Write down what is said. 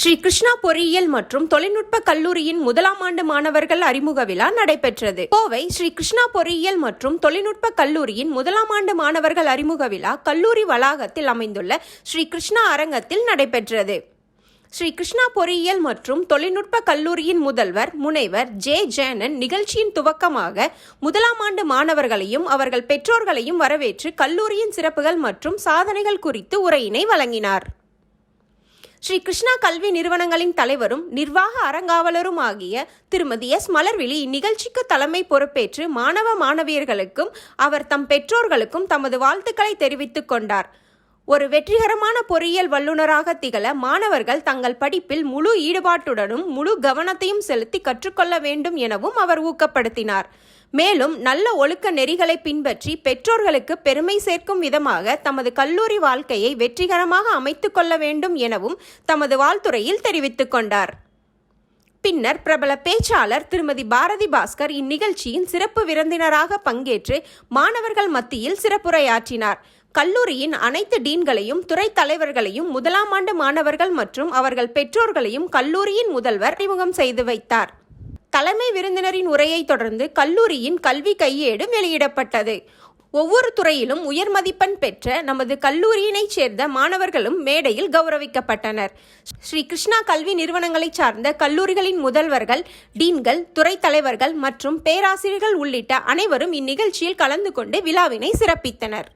ஸ்ரீ கிருஷ்ணா பொறியியல் மற்றும் தொழில்நுட்ப கல்லூரியின் முதலாம் ஆண்டு மாணவர்கள் அறிமுக விழா நடைபெற்றது. கோவை ஸ்ரீ கிருஷ்ணா பொறியியல் மற்றும் தொழில்நுட்ப கல்லூரியின் முதலாம் ஆண்டு மாணவர்கள் அறிமுக விழா கல்லூரி வளாகத்தில் அமைந்துள்ள ஸ்ரீ கிருஷ்ணா அரங்கத்தில் நடைபெற்றது. ஸ்ரீ கிருஷ்ணா பொறியியல் மற்றும் தொழில்நுட்ப கல்லூரியின் முதல்வர் முனைவர் ஜே ஜேனன் நிகழ்ச்சியின் துவக்கமாக முதலாம் ஆண்டு மாணவர்களையும் அவர்கள் பெற்றோர்களையும் வரவேற்று கல்லூரியின் சிறப்புகள் மற்றும் சாதனைகள் குறித்து உரையினை வழங்கினார். ஸ்ரீ கிருஷ்ணா கல்வி நிறுவனங்களின் தலைவரும் நிர்வாக அறங்காவலரும் ஆகிய திருமதி எஸ். மலர்விழி இந்நிகழ்ச்சிக்கு தலைமை பொறுப்பேற்று மாணவ மாணவியர்களுக்கும் அவர் தம் பெற்றோர்களுக்கும் தமது வாழ்த்துக்களை தெரிவித்துக் கொண்டார். ஒரு வெற்றிகரமான பொறியியல் வல்லுநராக திகழ மாணவர்கள் தங்கள் படிப்பில் முழு ஈடுபாட்டுடனும் முழு கவனத்தையும் செலுத்தி கற்றுக்கொள்ள வேண்டும் எனவும் அவர் ஊக்கப்படுத்தினார். மேலும் நல்ல ஒழுக்க நெறிகளை பின்பற்றி பெற்றோர்களுக்கு பெருமை சேர்க்கும் விதமாக தமது கல்லூரி வாழ்க்கையை வெற்றிகரமாக அமைத்துக் கொள்ள வேண்டும் எனவும் தமது வாழ்த்துறையில் தெரிவித்துக் கொண்டார். பின்னர் பிரபல பேச்சாளர் திருமதி பாரதி பாஸ்கர் இந்நிகழ்ச்சியின் சிறப்பு விருந்தினராக பங்கேற்று மாணவர்கள் மத்தியில் சிறப்புரையாற்றினார். கல்லூரியின் அனைத்து டீன்களையும் துறை தலைவர்களையும் முதலாம் ஆண்டு மாணவர்கள் மற்றும் அவர்கள் பெற்றோர்களையும் கல்லூரியின் முதல்வர் அறிமுகம் செய்து வைத்தார். தலைமை விருந்தினரின் உரையை தொடர்ந்து கல்லூரியின் கல்வி கையேடு வெளியிடப்பட்டது. ஒவ்வொரு துறையிலும் உயர் மதிப்பெண் பெற்ற நமது கல்லூரியினைச் சேர்ந்த மாணவர்களும் மேடையில் கௌரவிக்கப்பட்டனர். ஸ்ரீ கிருஷ்ணா கல்வி நிறுவனங்களைச் சார்ந்த கல்லூரிகளின் முதல்வர்கள் டீன்கள் துறை தலைவர்கள் மற்றும் பேராசிரியர்கள் உள்ளிட்ட அனைவரும் இந்நிகழ்ச்சியில் கலந்து கொண்டு விழாவினை சிறப்பித்தனர்.